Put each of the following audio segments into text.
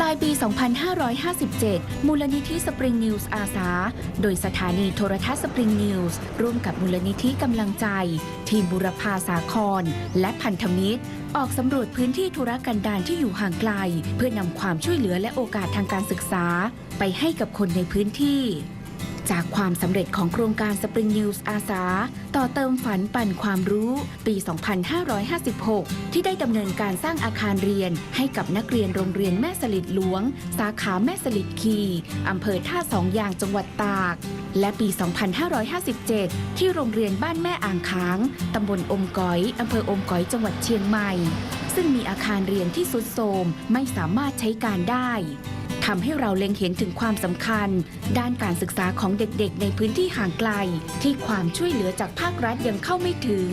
ปลายปี 2557 มูลนิธิสปริงนิวส์อาสา โดยสถานีโทรทัศน์สปริงนิวส์ร่วมกับมูลนิธิกำลังใจ ทีมบุรพาสาคร และพันธมิตร ออกสำรวจพื้นที่ธุรกันดารที่อยู่ห่างไกล เพื่อนำความช่วยเหลือและโอกาสทางการศึกษา ไปให้กับคนในพื้นที่ จากความสำเร็จของโครงการ Spring News อาสา ต่อเติมฝันปั่นความรู้ปี 2556 ที่ได้ดำเนินการสร้างอาคารเรียน ให้กับนักเรียนโรงเรียนแม่สลิดหลวง สาขาแม่สลิดคีอำเภอท่าสองยางจังหวัดตาก และปี 2557 ที่โรงเรียนบ้านแม่อ่างค้าง ตำบลอมก๋อยอำเภออมก๋อยจังหวัดเชียงใหม่ ซึ่งมีอาคารเรียนที่สุดโทรมไม่สามารถใช้การได้ ทำให้เราเล็งเห็นถึงความสำคัญ ด้านการศึกษาของเด็กๆ ในพื้นที่ห่างไกล ที่ความช่วยเหลือจากภาครัฐยังเข้าไม่ถึง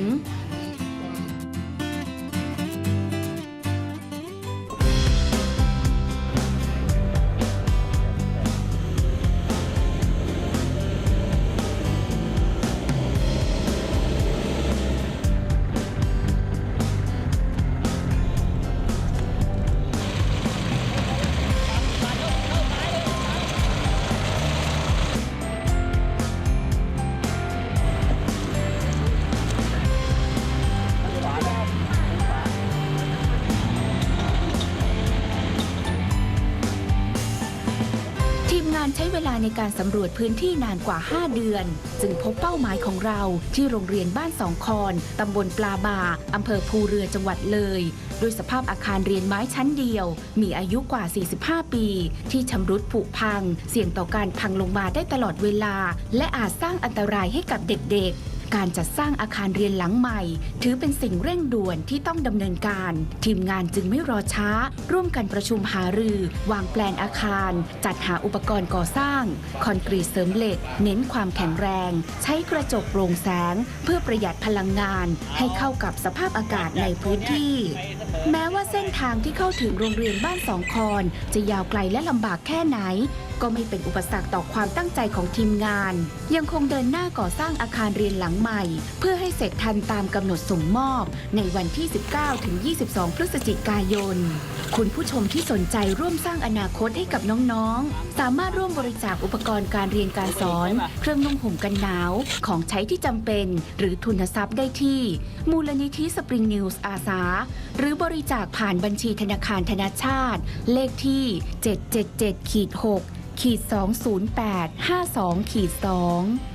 งานใช้เวลาในการสำรวจพื้นที่นานกว่า 5 เดือน จึงพบเป้าหมายของเราที่โรงเรียนบ้านสองคอนตำบลปลาบาอำเภอภูเรือจังหวัดเลยด้วยสภาพอาคารเรียนไม้ชั้นเดียว มีอายุกว่า 45 ปี ที่ชำรุดผุพัง เสี่ยงต่อการพังลงมาได้ตลอดเวลา และอาจสร้างอันตรายให้กับเด็กๆ การจัดสร้างอาคารเรียนหลังใหม่ ถือเป็นสิ่งเร่งด่วนที่ต้องดำเนินการ ทีมงานจึงไม่รอช้า ร่วมกันประชุมหารือ วางแปลนอาคาร จัดหาอุปกรณ์ก่อสร้าง คอนกรีตเสริมเหล็ก เน้นความแข็งแรง ใช้กระจกโปร่งแสง เพื่อประหยัดพลังงาน ให้เข้ากับสภาพอากาศในพื้นที่ แม้ว่าเส้นทางที่เข้าถึงโรงเรียนบ้านสองคอนจะยาวไกลและลำบากแค่ไหนก็ไม่เป็นอุปสรรคต่อความตั้งใจของทีมงาน ยังคงเดินหน้าก่อสร้างอาคารเรียนหลังใหม่ เพื่อให้เสร็จทันตามกำหนดส่งมอบในวันที่ 19 ถึง 22 พฤศจิกายน คุณผู้ชมที่สนใจร่วมสร้างอนาคตให้กับน้องๆ สามารถร่วมบริจาคอุปกรณ์การเรียนการสอน เครื่องนุ่งห่มกันหนาว ของใช้ที่จำเป็น หรือทุนทรัพย์ได้ที่ มูลนิธิสปริงนิวส์อาสา หรือบริจาคผ่านบัญชีธนาคารธนาชาติ เลขที่ 777ขีด6ขีด208 52ขีด2